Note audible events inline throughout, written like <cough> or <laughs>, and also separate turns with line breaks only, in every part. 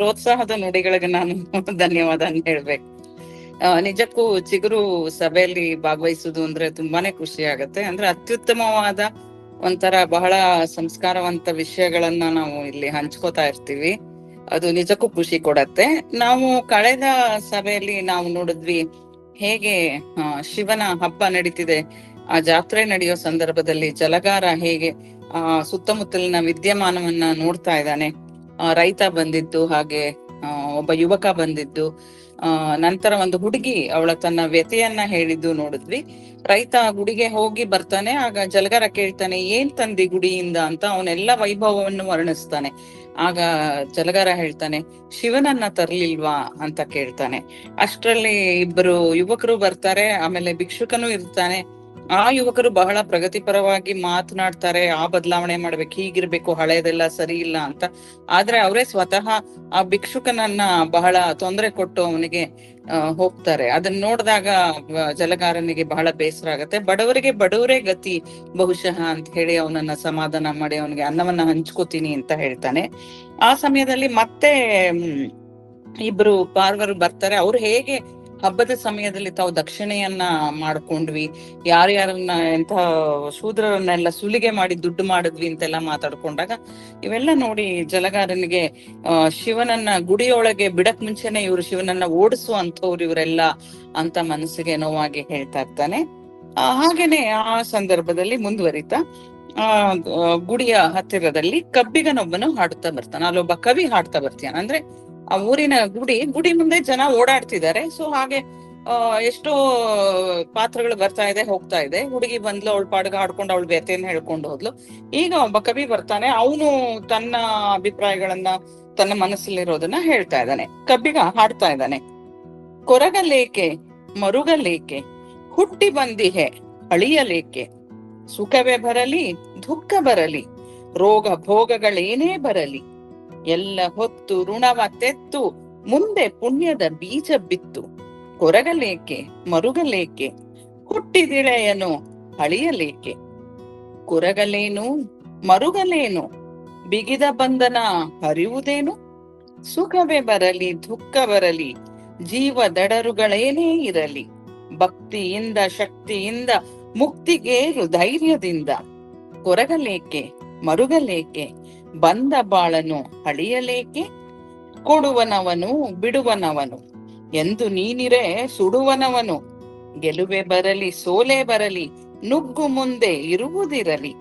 ಪ್ರೋತ್ಸಾಹದ ನುಡಿಗಳಿಗೆ ನಾನು ಧನ್ಯವಾದ ಹೇಳ್ಬೇಕು. ನಿಜಕ್ಕೂ ಚಿಗುರು ಸಭೆಯಲ್ಲಿ ಭಾಗವಹಿಸುದು ಅಂದ್ರೆ ತುಂಬಾನೇ ಖುಷಿ ಆಗತ್ತೆ. ಅಂದ್ರೆ ಅತ್ಯುತ್ತಮವಾದ ಒಂಥರ ಬಹಳ ಸಂಸ್ಕಾರವಂತ ವಿಷಯಗಳನ್ನ ನಾವು ಇಲ್ಲಿ ಹಂಚ್ಕೋತಾ ಇರ್ತೀವಿ. ಅದು ನಿಜಕ್ಕೂ ಖುಷಿ ಕೊಡತ್ತೆ. ನಾವು ಕಳೆದ ಸಭೆಯಲ್ಲಿ ನಾವು ನೋಡಿದ್ವಿ ಹೇಗೆ ಶಿವನ ಹಬ್ಬ ನಡೀತಿದೆ. ಆ ಜಾತ್ರೆ ನಡೆಯೋ ಸಂದರ್ಭದಲ್ಲಿ ಜಲಗಾರ ಹೇಗೆ, ಆ, ಸುತ್ತಮುತ್ತಲಿನ ವಿದ್ಯಮಾನವನ್ನ ನೋಡ್ತಾ ಇದ್ದಾನೆ. ರೈತ ಬಂದಿದ್ದು, ಹಾಗೆ ಒಬ್ಬ ಯುವಕ ಬಂದಿದ್ದು ನಂತರ ಒಂದು ಹುಡುಗಿ ಅವಳ ತನ್ನ ವ್ಯತೆಯನ್ನ ಹೇಳಿದ್ದು ನೋಡಿದ್ವಿ. ರೈತ ಗುಡಿಗೆ ಹೋಗಿ ಬರ್ತಾನೆ, ಆಗ ಜಲಗಾರ ಕೇಳ್ತಾನೆ, ಏನ್ ತಂದಿ ಗುಡಿಯಿಂದ? ಅಂತ ಅವನೆಲ್ಲ ವೈಭವವನ್ನು ವರ್ಣಿಸ್ತಾನೆ. ಆಗ ಜಲಗಾರ ಹೇಳ್ತಾನೆ, ಶಿವನನ್ನ ತರ್ಲಿಲ್ವಾ? ಅಂತ ಕೇಳ್ತಾನೆ. ಅಷ್ಟರಲ್ಲಿ ಇಬ್ಬರು ಯುವಕರು ಬರ್ತಾರೆ, ಆಮೇಲೆ ಭಿಕ್ಷುಕನು ಇರ್ತಾನೆ. ಆ ಯುವಕರು ಬಹಳ ಪ್ರಗತಿಪರವಾಗಿ ಮಾತನಾಡ್ತಾರೆ, ಆ ಬದಲಾವಣೆ ಮಾಡ್ಬೇಕು, ಹೀಗಿರ್ಬೇಕು ಹಳೆಯದೆಲ್ಲ ಸರಿ ಇಲ್ಲ ಅಂತ. ಆದ್ರೆ ಅವರೇ ಸ್ವತಃ ಆ ಭಿಕ್ಷುಕನನ್ನ ಬಹಳ ತೊಂದರೆ ಕೊಟ್ಟು ಅವನಿಗೆ ಹೋಗ್ತಾರೆ. ಅದನ್ನ ನೋಡಿದಾಗ ಜಲಗಾರನಿಗೆ ಬಹಳ ಬೇಸರ ಆಗತ್ತೆ. ಬಡವರಿಗೆ ಬಡವರೇ ಗತಿ ಬಹುಶಃ ಅಂತ ಹೇಳಿ ಅವನನ್ನ ಸಮಾಧಾನ ಮಾಡಿ ಅವನಿಗೆ ಅನ್ನವನ್ನ ಹಂಚ್ಕೋತೀನಿ ಅಂತ ಹೇಳ್ತಾನೆ. ಆ ಸಮಯದಲ್ಲಿ ಮತ್ತೆ ಇಬ್ರು ಪಾರ್ವರು ಬರ್ತಾರೆ. ಅವ್ರು ಹೇಗೆ ಹಬ್ಬದ ಸಮಯದಲ್ಲಿ ತಾವು ದಕ್ಷಿಣೆಯನ್ನ ಮಾಡ್ಕೊಂಡ್ವಿ. ಯಾರ್ಯಾರನ್ನ ಎಂತ ಶೂದ್ರರನ್ನೆಲ್ಲ ಸುಲಿಗೆ ಮಾಡಿ ದುಡ್ಡು ಮಾಡಿದ್ವಿ ಅಂತೆಲ್ಲ ಮಾತಾಡ್ಕೊಂಡಾಗ ಇವೆಲ್ಲ ನೋಡಿ ಜಲಗಾರನಿಗೆ ಶಿವನನ್ನ ಗುಡಿಯೊಳಗೆ ಬಿಡಕ್ ಮುಂಚೆನೆ ಇವರು ಶಿವನನ್ನ ಓಡಿಸುವಂತವ್ರು ಇವರೆಲ್ಲ ಅಂತ ಮನಸ್ಸಿಗೆ ನೋವಾಗಿ ಹೇಳ್ತಾ ಇರ್ತಾನೆ. ಹಾಗೇನೆ ಆ ಸಂದರ್ಭದಲ್ಲಿ ಮುಂದುವರಿತಾ ಆ, ಗುಡಿಯ ಹತ್ತಿರದಲ್ಲಿ ಕಬ್ಬಿಗನೊಬ್ಬನು ಹಾಡುತ್ತಾ ಬರ್ತಾನೆ. ಅಲ್ಲೊಬ್ಬ ಕವಿ ಹಾಡ್ತಾ ಬರ್ತಾನೆ ಅಂದ್ರೆ ಆ ಊರಿನ ಗುಡಿ ಗುಡಿ ಮುಂದೆ ಜನ ಓಡಾಡ್ತಿದ್ದಾರೆ. ಸೊ ಹಾಗೆ ಎಷ್ಟೋ ಪಾತ್ರಗಳು ಬರ್ತಾ ಇದೆ, ಹೋಗ್ತಾ ಇದೆ. ಹುಡುಗಿ ಬಂದ್ಲು, ಅವಳ ಪಾಡ್ಗ ಹಾಡ್ಕೊಂಡು ಅವಳ ಬೇತೆಯನ್ನು ಹೇಳ್ಕೊಂಡು ಹೋದ್ಲು. ಈಗ ಒಬ್ಬ ಕವಿ ಬರ್ತಾನೆ. ಅವನು ತನ್ನ ಅಭಿಪ್ರಾಯಗಳನ್ನ, ತನ್ನ ಮನಸ್ಸಲ್ಲಿರೋದನ್ನ ಹೇಳ್ತಾ ಇದ್ದಾನೆ. ಕಬ್ಬಿಗ ಹಾಡ್ತಾ ಇದ್ದಾನೆ. ಕೊರಗಲೇಕೆ, ಮರುಗಲೇಕೆ, ಹುಟ್ಟಿ ಬಂದಿಹೆ, ಅಳಿಯಲೇಕೆ, ಸುಖವೇ ಬರಲಿ, ದುಃಖ ಬರಲಿ, ರೋಗ ಭೋಗಗಳೇನೇ ಬರಲಿ ಎಲ್ಲ ಹೊತ್ತು ಋಣವ ತೆತ್ತು, ಮುಂದೆ ಪುಣ್ಯದ ಬೀಜ ಬಿತ್ತು. ಕೊರಗಲೇಕೆ, ಮರುಗಲೇಕೆ, ಹುಟ್ಟಿದಿಳೆಯನು ಅಳಿಯಲೇಕೆ. ಕೊರಗಲೇನು, ಮರುಗಲೇನು, ಬಿಗಿದ ಬಂಧನ ಹರಿಯುವುದೇನು? ಸುಖವೇ ಬರಲಿ, ದುಃಖ ಬರಲಿ ಜೀವ ದಡರುಗಳೇನೇ ಇರಲಿ. ಭಕ್ತಿಯಿಂದ, ಶಕ್ತಿಯಿಂದ, ಮುಕ್ತಿಗೇರು ಧೈರ್ಯದಿಂದ. ಕೊರಗಲೇಕೆ, ಮರುಗಲೇಕೆ ಬಂದ ಬಾಳನು ಅಳಿಯಲೇಕೆ? ಕೊಡುವನವನು ಬಿಡುವನವನು. ಎಂದು ನೀನಿರೆ ಸುಡುವನವನು. ಗೆಲುವೆ ಬರಲಿ, ಸೋಲೆ ಬರಲಿ, ನುಗ್ಗು ಮುಂದೆ ಇರುವುದಿರಲಿ.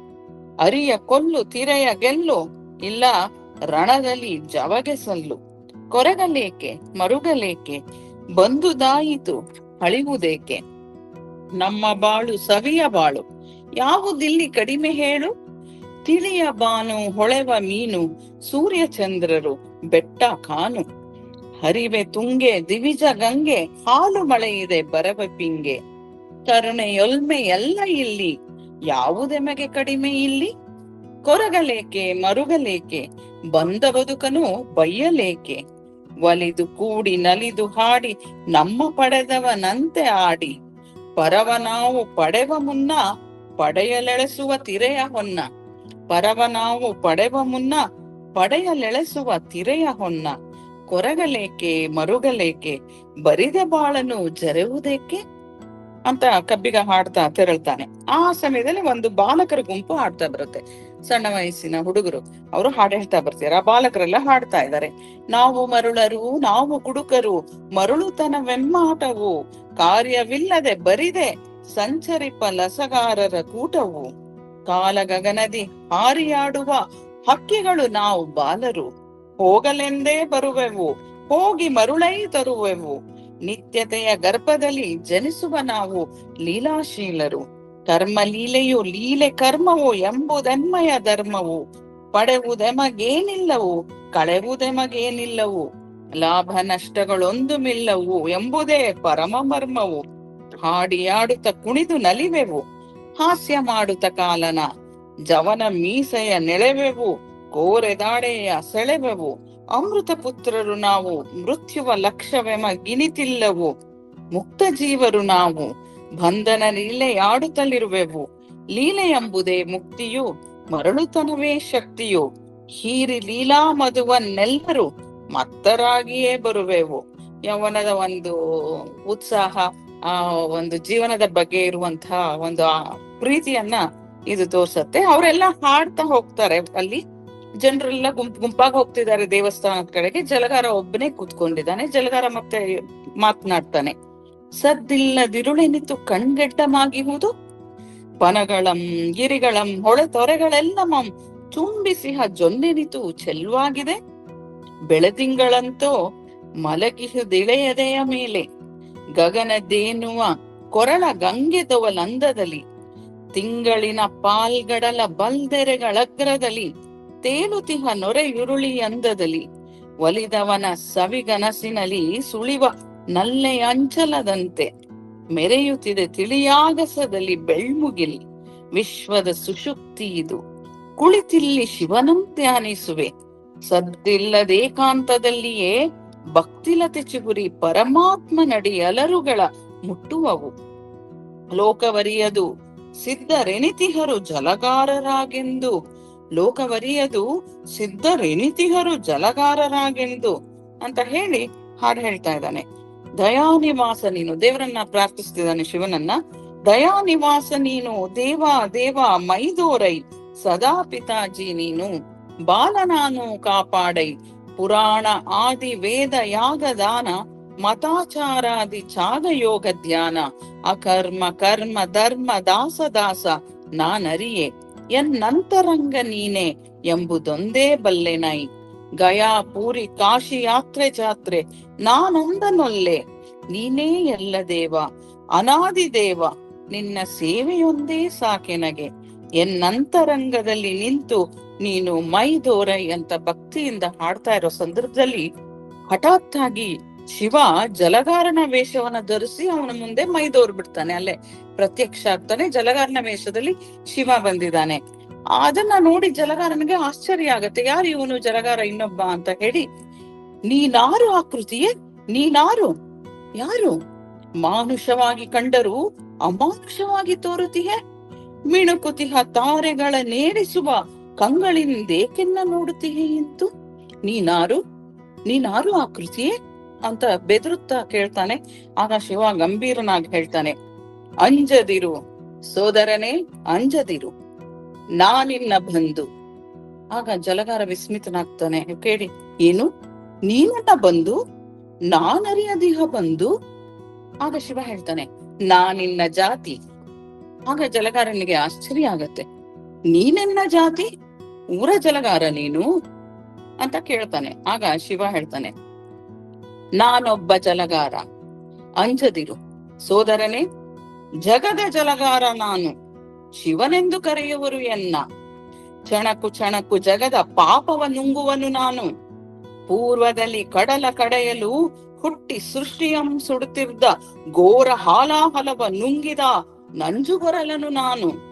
ಅರಿಯ ಕೊಲ್ಲು ತಿರೆಯ ಗೆಲ್ಲು, ಇಲ್ಲ ರಣದಲ್ಲಿ ಜವಗೆ ಸಲ್ಲು. ಕೊರಗಲೇಕೆ, ಮರುಗಲೇಕೆ ಬಂದುದಾಯಿತು ಅಳಿವುದೇಕೆ? ನಮ್ಮ ಬಾಳು ಸವಿಯ ಬಾಳು. ಯಾವುದಿಲ್ಲಿ ಕಡಿಮೆ ಹೇಳು? ತಿಳಿಯ ಬಾನು, ಹೊಳೆವ ಮೀನು, ಸೂರ್ಯ ಚಂದ್ರರು, ಬೆಟ್ಟ ಕಾನು. ಹರಿವೆ ತುಂಗೆ, ದಿವಿಜ ಗಂಗೆ, ಹಾಲು ಮಳೆಯಿದೆ ಬರವ ಪಿಂಗೆ. ಕರುಣೆಯೊಲ್ಮೆ ಎಲ್ಲ ಇಲ್ಲಿ ಯಾವುದೆಮಗೆ ಕಡಿಮೆ ಇಲ್ಲಿ? ಕೊರಗಲೇಕೆ, ಮರುಗಲೇಕೆ, ಬಂದ ಬದುಕನು ಬಯ್ಯಲೇಕೆ? ಒಲಿದು ಕೂಡಿ, ನಲಿದು ಹಾಡಿ, ನಮ್ಮ ಪಡೆದವನಂತೆ ಆಡಿ. ಪರವ ನಾವು ಪಡೆವ ಮುನ್ನ, ಪಡೆಯಲೆಳೆಸುವ ತಿರೆಯ ಹೊನ್ನ. ಪರವ ನಾವು ಪಡೆವ ಮುನ್ನ, ಪಡೆಯಲೆಳೆಸುವ ತಿರೆಯ ಹೊನ್ನ. ಕೊರಗಲೇಕೆ, ಮರುಗಲೇಕೆ, ಬರಿದ ಬಾಳನು ಜರೆಯುವುದೇಕೆ? ಅಂತ ಕಬ್ಬಿಗ ಹಾಡ್ತಾ ತೆರಳ್ತಾನೆ. ಆ ಸಮಯದಲ್ಲಿ ಒಂದು ಬಾಲಕರ ಗುಂಪು ಹಾಡ್ತಾ ಬರುತ್ತೆ. ಸಣ್ಣ ವಯಸ್ಸಿನ ಹುಡುಗರು, ಅವರು ಹಾಡು ಹೇಳ್ತಾ ಬರ್ತಾರೆ. ಆ ಬಾಲಕರೆಲ್ಲ ಹಾಡ್ತಾ ಇದ್ದಾರೆ ನಾವು ಮರುಳರು, ನಾವು ಕುಡುಕರು ಮರುಳುತನವೆಮ್ಮಾಟವು ಕಾರ್ಯವಿಲ್ಲದೆ ಬರಿದೆ, ಸಂಚರಿಪ ಲಸಗಾರರ ಕೂಟವು. ಕಾಲ ಗಗನದಿ ಹಾರಿಯಾಡುವ ಹಕ್ಕಿಗಳು ನಾವು ಬಾಲರು. ಹೋಗಲೆಂದೇ ಬರುವೆವು, ಹೋಗಿ ಮರುಳೈ ತರುವೆವು. ನಿತ್ಯತೆಯ ಗರ್ಭದಲ್ಲಿ ಜನಿಸುವ ನಾವು ಲೀಲಾಶೀಲರು. ಕರ್ಮ ಲೀಲೆಯು ಲೀಲೆ ಕರ್ಮವು ಎಂಬುದನ್ಮಯ ಧರ್ಮವು. ಪಡೆವುದೆಮಗೇನಿಲ್ಲವು, ಕಳೆವುದೆಮಗೇನಿಲ್ಲವು ಲಾಭ ನಷ್ಟಗಳೊಂದು ಮಿಲ್ಲವು ಎಂಬುದೇ ಪರಮ ಮರ್ಮವು ಹಾಡಿಯಾಡುತ್ತ ಕುಣಿದು ನಲಿವೆವು. ಹಾಸ್ಯ ಮಾಡುತ್ತ ಕಾಲನ. ಜವನ ಮೀಸೆಯ ನೆಳೆವೆವು ಕೋರೆದಾಡೆಯ ಸೆಳೆವೆವು. ಅಮೃತ ಪುತ್ರರು ನಾವು, ಮೃತ್ಯುವ ಲಕ್ಷ್ಯವೆಮ ಗಿನಿತಿಲ್ಲವು. ಮುಕ್ತ ಜೀವರು ನಾವು, ಬಂಧನ ಲೀಲೆಯಾಡುತ್ತಲಿರುವೆವು. ಲೀಲೆ ಎಂಬುದೇ ಮುಕ್ತಿಯು, ಮರಳುತನವೇ ಶಕ್ತಿಯು. ಹೀರಿ ಲೀಲಾ ಮಧುವನ್ನೆಲ್ಲರೂ ಮತ್ತರಾಗಿಯೇ ಬರುವೆವು. ಯವನದ ಒಂದು ಉತ್ಸಾಹ ಆ ಒಂದು ಜೀವನದ ಬಗ್ಗೆ ಇರುವಂತಹ ಒಂದು ಪ್ರೀತಿಯನ್ನ ಇದು ತೋರ್ಸತ್ತೆ. ಅವರೆಲ್ಲ ಹಾಡ್ತಾ ಹೋಗ್ತಾರೆ ಅಲ್ಲಿ. ಜನರೆಲ್ಲ ಗುಂಪ್ ಗುಂಪಾಗಿ ಹೋಗ್ತಿದ್ದಾರೆ ದೇವಸ್ಥಾನದ ಕಡೆಗೆ. ಜಲಗಾರ ಒಬ್ಬನೇ ಕೂತ್ಕೊಂಡಿದ್ದಾನೆ. ಜಲಗಾರ ಮತ್ತೆ ಮಾತನಾಡ್ತಾನೆ. ಸದ್ದಿಲ್ಲದಿರುಳೆನಿತು ಕಣ್ಗೆಟ್ಟಮಾಗಿಹುದು. ಪನಗಳಂ ಗಿರಿಗಳಂ ಹೊಳೆ ತೊರೆಗಳೆಲ್ಲ ಮಂ ತುಂಬಿಸಿಹ ಜೊನ್ನೆನಿತು ಚೆಲ್ವಾಗಿದೆ. ಬೆಳೆದಿಂಗಳಂತೋ ಮಲಗಿಹುದಿಳೆಯದೆಯ ಮೇಲೆ. ಗಗನದೇನುವ ಕೊರಳ ಗಂಗೆ ಲಂದದಲ್ಲಿ ತಿಂಗಳಿನ ಪಾಲ್ಗಡಲ ಬಲ್ದೆರೆಗಳಗ್ರದಲ್ಲಿ ತೇಲುತಿಹ ನೊರೆಯುರುಳಿ ಅಂದದಲ್ಲಿ, ಒಲಿದವನ ಸವಿಗನಸಿನಲ್ಲಿ ಸುಳಿವ ನಲ್ಲೆ ಅಂಚಲದಂತೆ, ಮೆರೆಯುತ್ತಿದೆ ತಿಳಿಯಾಗಸದಲ್ಲಿ ಬೆಳ್ಮುಗಿಲ್, ವಿಶ್ವದ ಸುಶುಕ್ತಿ ಇದು. ಕುಳಿತಿಲ್ಲಿ ಶಿವನಂತೆ ಅನಿಸುವೆ ಸದ್ದಿಲ್ಲದೇಕಾಂತದಲ್ಲಿಯೇ ಭಕ್ತಿಲತೆ ಚಿಗುರಿ ಪರಮಾತ್ಮ ನಡಿ ಅಲರುಗಳ ಮುಟ್ಟುವವು. ಲೋಕವರಿಯದು ಸಿದ್ಧರೆನಿತಿಹರು ಜಲಗಾರರಾಗೆಂದು. ಲೋಕವರಿಯದು ಸಿದ್ಧರೆನಿತಿಹರು ಜಲಗಾರರಾಗೆಂದು ಅಂತ ಹೇಳಿ ಹಾಡು ಹೇಳ್ತಾ ಇದ್ದಾನೆ. ದಯಾನಿವಾಸ ನೀನು ದೇವರನ್ನ ಪ್ರಾರ್ಥಿಸ್ತಿದ್ದಾನೆ ಶಿವನನ್ನ. ದಯಾನಿವಾಸ ನೀನು ದೇವ ದೇವ ಮೈದೋರೈ ಸದಾ ಪಿತಾಜಿ ನೀನು. ಬಾಲನಾನು ಕಾಪಾಡೈ ಪುರಾಣ, ಆದಿ, ವೇದ ಯಾಗ ದಾನ ಮತಾಚಾರಾದಿ ಚಾಗ ಯೋಗ ಧ್ಯಾನ, ಅಕರ್ಮ, ಕರ್ಮ, ಧರ್ಮ, ದಾಸ ದಾಸ ನಾನರಿಯೆ. ಎನ್ನಂತರಂಗ ನೀನೆ ಎಂಬುದೊಂದೇ ಬಲ್ಲೆನೈ ಗಯಾ, ಪೂರಿ, ಕಾಶಿ, ಯಾತ್ರೆ, ಜಾತ್ರೆ ನಾನೊಂದನೊಲ್ಲೆ. ನೀನೇ ಎಲ್ಲ ದೇವ, ಅನಾದಿ ದೇವ, ನಿನ್ನ ಸೇವೆಯೊಂದೇ ಸಾಕೆನಗೆ. ಎನ್ನಂತರಂಗದಲ್ಲಿ ನಿಂತು ನೀನು ಮೈದೋರೈ ಅಂತ ಭಕ್ತಿಯಿಂದ ಹಾಡ್ತಾ ಇರೋ ಸಂದರ್ಭದಲ್ಲಿ ಹಠಾತ್ ಶಿವ ಜಲಗಾರನ ವೇಷವನ್ನ ಧರಿಸಿ ಅವನ ಮುಂದೆ ಮೈದೋರ್ ಬಿಡ್ತಾನೆ ಅಲ್ಲೇ. ಪ್ರತ್ಯಕ್ಷ ಆಗ್ತಾನೆ ಜಲಗಾರನ ವೇಷದಲ್ಲಿ ಶಿವ ಬಂದಿದ್ದಾನೆ. ಅದನ್ನ ನೋಡಿ ಜಲಗಾರನಿಗೆ ಆಶ್ಚರ್ಯ ಆಗತ್ತೆ. ಯಾರು ಇವನು ಜಲಗಾರ ಇನ್ನೊಬ್ಬ ಅಂತ ಹೇಳಿ, ನೀನಾರು ಆಕೃತಿಯೇ ನೀನಾರು? ಯಾರು? ಮಾನುಷವಾಗಿ ಕಂಡರೂ ಅಮಾನುಷವಾಗಿ ತೋರುತಿಯೇ ಮಿಣುಕುತಿಹ ತಾರೆಗಳ ನೇರಿಸುವ ಕಂಗಳಿಂದೇಕೆನ್ನ ನೋಡುತ್ತೀಯೇ ಎಂತು ನೀನಾರು? ನೀನಾರು ಕೃತಿಯೇ? ಅಂತ ಬೆದರುತ್ತಾ ಕೇಳ್ತಾನೆ. ಆಗ ಶಿವ ಗಂಭೀರನಾಗಿ ಹೇಳ್ತಾನೆ, ಅಂಜದಿರು, ಸೋದರನೇ, ಅಂಜದಿರು, ನಾನಿನ್ನ ಬಂದು. ಆಗ ಜಲಗಾರ ವಿಸ್ಮಿತನಾಗ್ತಾನೆ, ಕೇಳಿ, ಏನು? ನೀನನ್ನ ಬಂದು? ನಾನರಿಯದಿಹ ಬಂದು? ಆಗ ಶಿವ ಹೇಳ್ತಾನೆ, ನಾನಿನ್ನ ಜಾತಿ. ಆಗ ಜಲಗಾರನಿಗೆ ಆಶ್ಚರ್ಯ ಆಗತ್ತೆ, ನೀನೆನ್ನ ಜಾತಿ? ಊರ ಜಲಗಾರ ನೀನು? ಅಂತ ಕೇಳ್ತಾನೆ. ಆಗ ಶಿವ ಹೇಳ್ತಾನೆ, ನಾನೊಬ್ಬ ಜಲಗಾರ, ಅಂಜದಿರು, ಸೋದರನೇ, ಜಗದ ಜಲಗಾರ ನಾನು, ಶಿವನೆಂದು ಕರೆಯುವರು ಎನ್ನ. ಚಣಕು ಚಣಕು ಜಗದ ಪಾಪವ ನುಂಗುವನು ನಾನು. ಪೂರ್ವದಲ್ಲಿ ಕಡಲ ಕಡೆಯಲು ಹುಟ್ಟಿ ಸೃಷ್ಟಿಯಂ ಸುಡುತ್ತಿದ್ದ ಘೋರ ಹಾಲಾಹಲವ ನುಂಗಿದ ನಂಜುಗೊರಲನು ನಾನು.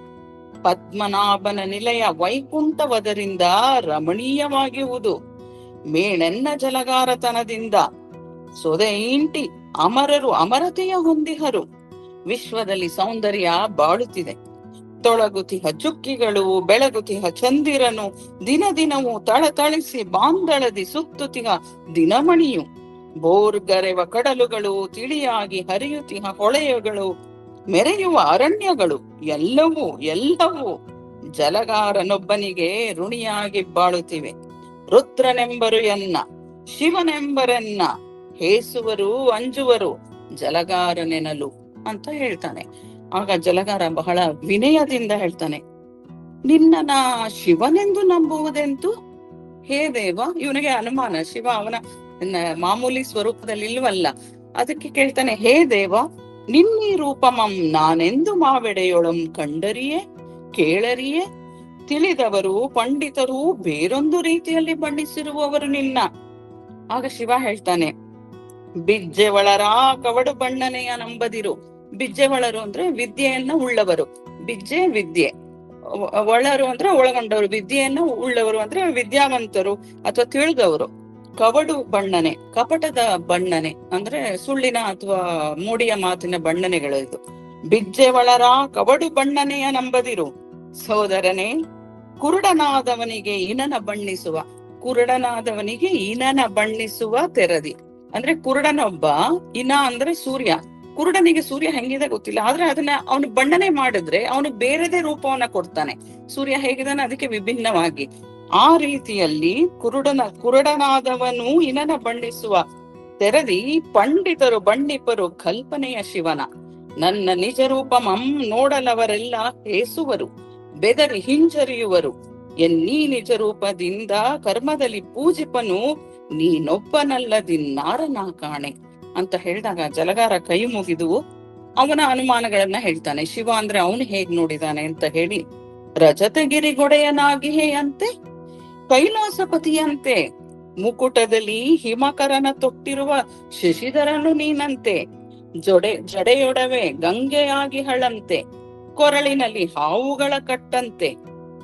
ಪದ್ಮನಾಭನ ನಿಲಯ ವೈಕುಂಠವದರಿಂದ ರಮಣೀಯವಾಗಿರುವುದು. ಮೇಣೆನ್ನ ಜಲಗಾರತನದಿಂದ ಸೊದೆಯಿಂಟಿ ಅಮರರು ಅಮರತೆಯ ಹೊಂದಿಹರು. ವಿಶ್ವದಲ್ಲಿ ಸೌಂದರ್ಯ ಬಾಳುತ್ತಿದೆ. ತೊಳಗುತಿಹ ಚುಕ್ಕಿಗಳು, ಬೆಳಗುತಿಹ ಚಂದಿರನು ದಿನ ದಿನವೂ ತಳತಳಿಸಿ ಬಾಂದಳದಿ ಸುತ್ತುತಿಹ ದಿನಮಣಿಯು. ಬೋರ್ಗರೆವ ಕಡಲುಗಳು, ತಿಳಿಯಾಗಿ ಹರಿಯುತಿಹ ಹೊಳೆಯುಗಳು ಮೆರೆಯುವ ಅರಣ್ಯಗಳು ಎಲ್ಲವೂ ಎಲ್ಲವೂ ಜಲಗಾರನೊಬ್ಬನಿಗೆ ಋಣಿಯಾಗಿ ಬಾಳುತ್ತಿವೆ. ರುದ್ರನೆಂಬರು ಎನ್ನ, ಶಿವನೆಂಬರೆನ್ನ, ಹೇಸುವರು ಅಂಜುವರು, ಜಲಗಾರನೆನಲು ಅಂತ ಹೇಳ್ತಾನೆ. ಆಗ ಜಲಗಾರ ಬಹಳ ವಿನಯದಿಂದ ಹೇಳ್ತಾನೆ ನಿನ್ನನ ಶಿವನೆಂದು ನಂಬುವುದೆಂತು? ಹೇ ದೇವ, ಇವನಿಗೆ ಅನುಮಾನ, ಶಿವ ಅವನ ಮಾಮೂಲಿ ಸ್ವರೂಪದಲ್ಲಿ ಇಲ್ವಲ್ಲ ಅದಕ್ಕೆ ಕೇಳ್ತಾನೆ, ಹೇ ದೇವ ನಿನ್ನೀ ರೂಪಮಂ ನಾನೆಂದು ಮಾವೆಡೆಯೊಳಂ ಕಂಡರಿಯೇ, ಕೇಳರಿಯೇ? ತಿಳಿದವರು, ಪಂಡಿತರು ಬೇರೊಂದು ರೀತಿಯಲ್ಲಿ ಬಣ್ಣಿಸಿರುವವರು ನಿನ್ನ. ಆಗ ಶಿವ ಹೇಳ್ತಾನೆ ಬಿಜ್ಜೆ ಒಳರ ಕವಡು ಬಣ್ಣನೆಯ ನಂಬದಿರು ಬಿಜ್ಜೆ ಒಳರು ಅಂದ್ರೆ ವಿದ್ಯೆಯನ್ನ ಉಳ್ಳವರು. ಬಿಜ್ಜೆ, ವಿದ್ಯೆ. ಒಳರು ಅಂದ್ರೆ ಒಳಗೊಂಡವರು. ವಿದ್ಯೆಯನ್ನ ಉಳ್ಳವರು ಅಂದ್ರೆ ವಿದ್ಯಾವಂತರು ಅಥವಾ ತಿಳಿದವರು. ಕವಡು ಬಣ್ಣನೆ, ಕಪಟದ ಬಣ್ಣನೆ, ಅಂದ್ರೆ ಸುಳ್ಳಿನ ಅಥವಾ ಮೂಡಿಯ ಮಾತಿನ ಬಣ್ಣನೆಗಳಿದು ಬಿಜ್ಜೆ ಒಳರ ಕವಡು ಬಣ್ಣನೆಯ ನಂಬದಿರು. ಸೋದರನೇ, ಕುರುಡನಾದವನಿಗೆ ಇನನ ಬಣ್ಣಿಸುವ, ಕುರುಡನಾದವನಿಗೆ ಇನನ ಬಣ್ಣಿಸುವ ತೆರದಿ. ಅಂದ್ರೆ ಕುರುಡನೊಬ್ಬ, ಇನ ಅಂದ್ರೆ ಸೂರ್ಯ. ಕುರುಡನಿಗೆ ಸೂರ್ಯ ಹೆಂಗಿದೆ ಗೊತ್ತಿಲ್ಲ, ಆದ್ರೆ ಅದನ್ನ ಅವನು ಬಣ್ಣನೆ ಮಾಡಿದ್ರೆ ಅವನು ಬೇರೆದೇ ರೂಪವನ್ನ ಕೊಡ್ತಾನೆ. ಸೂರ್ಯ ಹೇಗಿದಾನೆ ಅದಕ್ಕೆ ವಿಭಿನ್ನವಾಗಿ. ಆ ರೀತಿಯಲ್ಲಿ ಕುರುಡನ, ಕುರುಡನಾದವನು ಇನನ ಬಣ್ಣಿಸುವ ತೆರದಿ ಪಂಡಿತರು, ಬಂಡಿಪರು ಕಲ್ಪನೆಯ ಶಿವನ. ನನ್ನ ನಿಜ ರೂಪ ಮಂ ನೋಡಲವರೆಲ್ಲ ಹೇಸುವರು, ಬೆದರಿ ಹಿಂಜರಿಯುವರು. ಎನ್ನೀ ನಿಜ ರೂಪದಿಂದ ಕರ್ಮದಲ್ಲಿ ಪೂಜಿಪನು ನೀನೊಬ್ಬನಲ್ಲದಿನ್ನಾರನ ಕಾಣೆ? ಅಂತ ಹೇಳಿದಾಗ ಜಲಗಾರ ಕೈ ಮುಗಿದು ಅವನ ಅನುಮಾನಗಳನ್ನ ಹೇಳ್ತಾನೆ. ಶಿವ ಅಂದ್ರೆ ಅವನು ಹೇಗ್ ನೋಡಿದಾನೆ ಅಂತ ಹೇಳಿ ರಜತಗಿರಿಗೊಡೆಯನಾಗಿಯೇ ಅಂತೆ ಕೈಲಾಸಪತಿಯಂತೆ ಮುಕುಟದಲ್ಲಿ ಹಿಮಕರನ ತೊಟ್ಟಿರುವ ಶಶಿಧರನು ನೀನಂತೆ. ಜೊಡೆ, ಜಡೆಯೊಡವೆ ಗಂಗೆಯಾಗಿ ಹಳಂತೆ. ಕೊರಳಿನಲ್ಲಿ ಹಾವುಗಳ ಕಟ್ಟಂತೆ.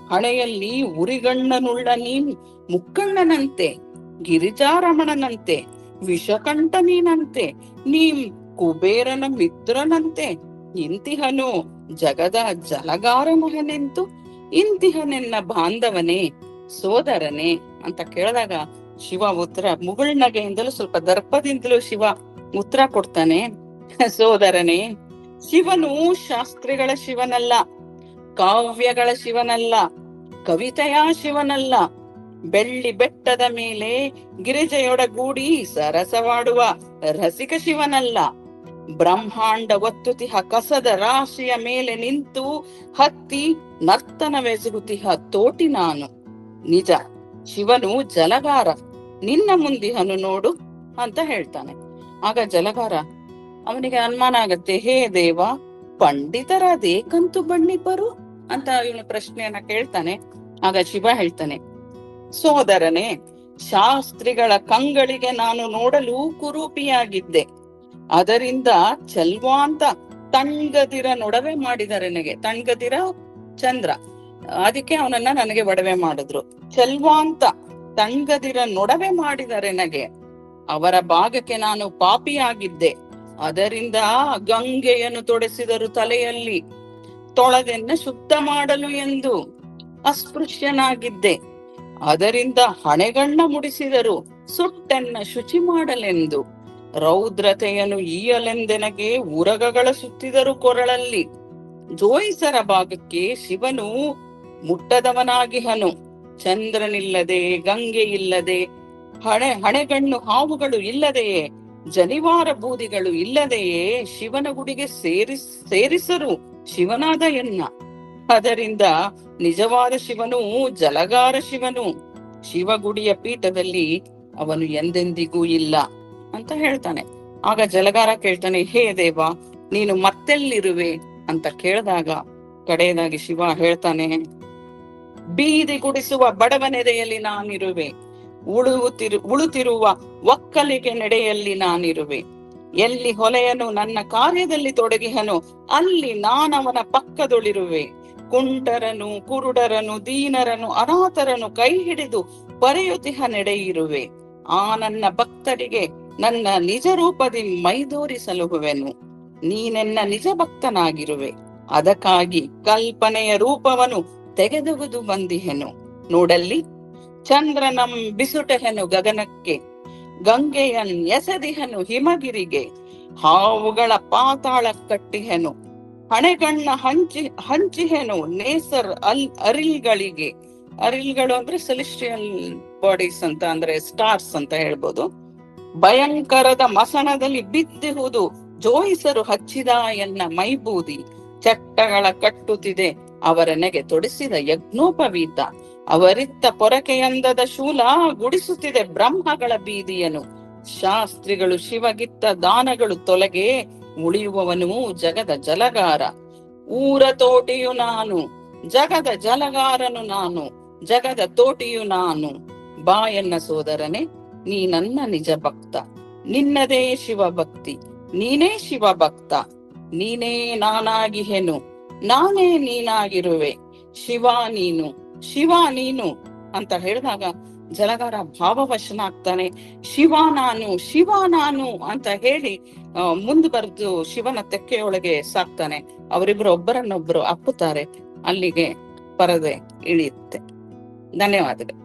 ಹಣೆಯಲ್ಲಿ ಉರಿಗಣ್ಣನುಳ್ಳ ನೀನ್ ಮುಕ್ಕಣ್ಣನಂತೆ. ಗಿರಿಜಾರಮಣನಂತೆ. ವಿಷಕಂಠ ನೀನಂತೆ. ನೀಂ ಕುಬೇರನ ಮಿತ್ರನಂತೆ. ಇಂತಿಹನು ಜಗದ ಜಲಗಾರಮಹನೆಂತು ಇಂತಿಹನೆನ್ನ ಬಾಂಧವನೇ. ಸೋದರನೇ ಅಂತ ಕೇಳಿದಾಗ ಶಿವ ಉತ್ತರ ಮುಗುಳ್ನಗೆಯಿಂದಲೂ ಸ್ವಲ್ಪ ದರ್ಪದಿಂದಲೂ ಶಿವ ಉತ್ತರ ಕೊಡ್ತಾನೆ. <laughs> ಸೋದರನೇ, ಶಿವನು ಶಾಸ್ತ್ರಿಗಳ ಶಿವನಲ್ಲ, ಕಾವ್ಯಗಳ ಶಿವನಲ್ಲ, ಕವಿತೆಯ ಶಿವನಲ್ಲ. ಬೆಳ್ಳಿ ಬೆಟ್ಟದ ಮೇಲೆ ಗಿರಿಜೆಯೊಡಗೂಡಿ ಸರಸವಾಡುವ ರಸಿಕ ಶಿವನಲ್ಲ. ಬ್ರಹ್ಮಾಂಡ ಒತ್ತುತಿಹ ಕಸದ ರಾಶಿಯ ಮೇಲೆ ನಿಂತು ಹತ್ತಿ ನರ್ತನವೆಸಗುತಿಹ ತೋಟಿ ನಾನು. ನಿಜ. ಶಿವನು ಜಲಗಾರ. ನಿನ್ನ ಮುಂದಿಹನು ನೋಡು ಅಂತ ಹೇಳ್ತಾನೆ. ಆಗ ಜಲಗಾರ, ಅವನಿಗೆ ಅನುಮಾನ ಆಗತ್ತೆ, ಹೇ ದೇವ ಪಂಡಿತರಾದೇಕಂತೂ ಬಣ್ಣಿಬ್ಬರು? ಅಂತ ಇವನು ಪ್ರಶ್ನೆಯನ್ನ ಕೇಳ್ತಾನೆ. ಆಗ ಶಿವ ಹೇಳ್ತಾನೆ, ಸೋದರನೇ, ಶಾಸ್ತ್ರಿಗಳ ಕಂಗಳಿಗೆ ನಾನು ನೋಡಲು ಕುರೂಪಿಯಾಗಿದ್ದೆ. ಅದರಿಂದ ಚಲ್ವಾಂತ ತಣ್ಗದಿರ ನೊಡವೆ ಮಾಡಿದರೆ ನನಗೆ ತಣ್ಗದಿರ ಚಂದ್ರ ಅದಕ್ಕೆ ಅವನನ್ನ ನನಗೆ ಒಡವೆ ಮಾಡಿದ್ರು. ಚೆಲ್ವಾಂತ ತಂಗದಿರ ನೊಡವೆ ಮಾಡಿದರೆ ನನಗೆ. ಅವರ ಭಾಗಕ್ಕೆ ನಾನು ಪಾಪಿಯಾಗಿದ್ದೆ. ಅದರಿಂದ ಗಂಗೆಯನ್ನು ತೊಡೆಸಿದರು ತಲೆಯಲ್ಲಿ. ತೊಳೆದೆನ್ನ ಶುದ್ಧ ಮಾಡಲು ಎಂದು ಅಸ್ಪೃಶ್ಯನಾಗಿದ್ದೆ. ಅದರಿಂದ ಹಣೆಗಳನ್ನ ಮುಡಿಸಿದರು. ಸುಟ್ಟನ್ನ ಶುಚಿ ಮಾಡಲೆಂದು. ರೌದ್ರತೆಯನ್ನು ಈಯಲೆಂದೆನಗೆ ಉರಗಗಳ ಸುತ್ತಿದರು ಕೊರಳಲ್ಲಿ. ಜೋಯಿಸರ ಭಾಗಕ್ಕೆ ಶಿವನು ಮುಟ್ಟದವನಾಗಿಹನು. ಚಂದ್ರನಿಲ್ಲದೆ, ಗಂಗೆ ಇಲ್ಲದೆ, ಹಣೆ, ಹಣೆಗಣ್ಣು, ಹಾವುಗಳು ಇಲ್ಲದೆಯೇ, ಜನಿವಾರ ಬೂದಿಗಳು ಇಲ್ಲದೆಯೇ ಶಿವನ ಗುಡಿಗೆ ಸೇರಿಸ್ ಸೇರಿಸರು ಶಿವನಾದ ಎನ್ನ. ಅದರಿಂದ ನಿಜವಾದ ಶಿವನು ಜಲಗಾರ ಶಿವನು ಶಿವಗುಡಿಯ ಪೀಠದಲ್ಲಿ ಅವನು ಎಂದೆಂದಿಗೂ ಇಲ್ಲ ಅಂತ ಹೇಳ್ತಾನೆ. ಆಗ ಜಲಗಾರ ಕೇಳ್ತಾನೆ, ಹೇ ದೇವ, ನೀನು ಮತ್ತೆಲ್ಲಿರುವೆ? ಅಂತ ಕೇಳಿದಾಗ ಕಡೆಯದಾಗಿ ಶಿವ ಹೇಳ್ತಾನೆ ಬೀದಿ ಗುಡಿಸುವ ಬಡವನೆದೆಯಲ್ಲಿ ನಾನಿರುವೆ. ಉಳುತಿರು ಉಳುತ್ತಿರುವ ಒಕ್ಕಲಿಗೆ ನೆಡೆಯಲ್ಲಿ ನಾನಿರುವೆ. ಎಲ್ಲಿ ಹೊಲೆಯನು ನನ್ನ ಕಾರ್ಯದಲ್ಲಿ ತೊಡಗಿಹನು, ಅಲ್ಲಿ ನಾನವನ ಪಕ್ಕದೊಳಿರುವೆ. ಕುಂಟರನು, ಕುರುಡರನು, ದೀನರನು, ಅನಾಥರನು ಕೈ ಹಿಡಿದು ಪರೆಯುತಿಹ ನಡೆಯಿರುವೆ. ಆ ನನ್ನ ಭಕ್ತರಿಗೆ ನನ್ನ ನಿಜ ರೂಪದಿ ಮೈದೋರಿಸಲುಹುವೆನು ನೀನೆನ್ನ ನಿಜ ಭಕ್ತನಾಗಿರುವೆ. ಅದಕ್ಕಾಗಿ ಕಲ್ಪನೆಯ ರೂಪವನ್ನು ತೆಗೆದುವುದು ಬಂದಿಹೆನು. ನೋಡಲ್ಲಿ, ಚಂದ್ರನಂ ಬಿಸುಟೆಹೆನು ಗಗನಕ್ಕೆ, ಗಂಗೆಯನ್ ಎಸದಿಹನು ಹಿಮಗಿರಿಗೆ, ಹಾವುಗಳ ಪಾತಾಳ ಕಟ್ಟಿಹೆನು, ಹಣೆಗಣ್ಣ ಹಂಚಿ, ಹಂಚಿಹೆನು ನೇಸರ್ ಅಲ್, ಅರಿಲ್ಗಳಿಗೆ. ಅರಿಲ್ಗಳು ಅಂದ್ರೆ ಸೆಲಿಸ್ಟಿಯಲ್ ಬಾಡೀಸ್ ಅಂತ, ಅಂದ್ರೆ ಸ್ಟಾರ್ಸ್ ಅಂತ ಹೇಳ್ಬೋದು. ಭಯಂಕರದ ಮಸಣದಲ್ಲಿ ಬಿದ್ದಿಹುದು ಜೋಯಿಸರು ಹಚ್ಚಿದ ಎನ್ನ ಮೈಬೂದಿ, ಚಟ್ಟಗಳ ಕಟ್ಟುತ್ತಿದೆ. ಅವರ ನೆಗೆ ತೊಡಿಸಿದ ಯಜ್ಞೋಪವೀತ. ಅವರಿತ್ತ ಪೊರಕೆಯಂದದ ಶೂಲ ಗುಡಿಸುತ್ತಿದೆ ಬ್ರಹ್ಮಗಳ ಬೀದಿಯನು. ಶಾಸ್ತ್ರಿಗಳು ಶಿವಗಿತ್ತ ದಾನಗಳು ತೊಲಗೆ ಉಳಿಯುವವನು ಜಗದ ಜಲಗಾರ. ಊರ ತೋಟಿಯು ನಾನು, ಜಗದ ಜಲಗಾರನು ನಾನು, ಜಗದ ತೋಟಿಯು ನಾನು. ಬಾಯನ್ನ ಸೋದರನೆ, ನೀ ನನ್ನ ನಿಜ ಭಕ್ತ. ನಿನ್ನದೇ ಶಿವ ಭಕ್ತಿ ನೀನೇ ಶಿವ ಭಕ್ತ ನೀನೇ ನಾನಾಗಿಹೆನು ನಾನೇ ನೀನಾಗಿರುವೆ. ಶಿವ ನೀನು. ಶಿವ ನೀನು ಅಂತ ಹೇಳಿದಾಗ ಜಲಗಾರ ಭಾವವಶನಾಗ್ತಾನೆ. ಶಿವ ನಾನು ಶಿವ ನಾನು ಅಂತ ಹೇಳಿ ಮುಂದ್ ಬರೆದು ಶಿವನ ತೆಕ್ಕೆಯೊಳಗೆ ಸಾಕ್ತಾನೆ. ಅವರಿಬ್ರು ಒಬ್ಬರನ್ನೊಬ್ರು ಅಪ್ಪುತ್ತಾರೆ. ಅಲ್ಲಿಗೆ ಪರದೆ ಇಳಿಯುತ್ತೆ. ಧನ್ಯವಾದಗಳು.